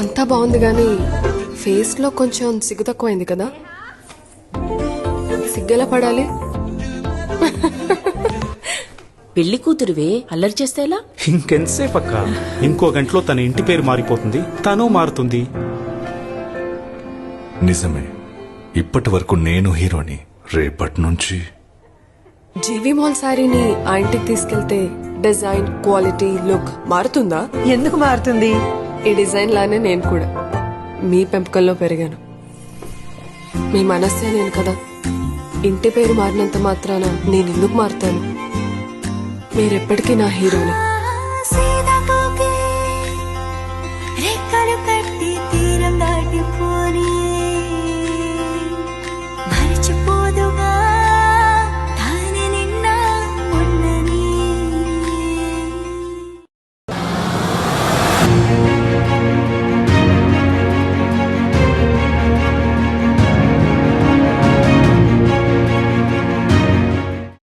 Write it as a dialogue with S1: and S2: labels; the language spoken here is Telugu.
S1: బాగుంది కానీ ఫేస్లో కొంచెం సిగ్గు తక్కువైంది కదా. సిగ్గెలా పడాలి?
S2: పెళ్ళి కూతురువే అల్లరి చేస్తే ఎలా?
S3: ఇంకెంతసేపు అక్క? ఇంకో గంటలో తన ఇంటి పేరు మారిపోతుంది తను మారుతుంది.
S4: నిజమే. ఇప్పటి వరకు నేను హీరోని. రేపటి నుంచి
S1: జీవి మాల్ శారీని ఆ ఇంటికి తీసుకెళ్తే డిజైన్ క్వాలిటీ లుక్ మారుతుందా?
S5: ఎందుకు మారుతుంది?
S1: ఈ డిజైన్ లానే నేను కూడా. మీ పెంపకంలో పెరిగాను. మీ మనస్సే నేను కదా. ఇంటి పేరు మారినంత మాత్రాన నేను ఎందుకు మారుతాను? మీరెప్పటికీ నా హీరోని.
S6: thank you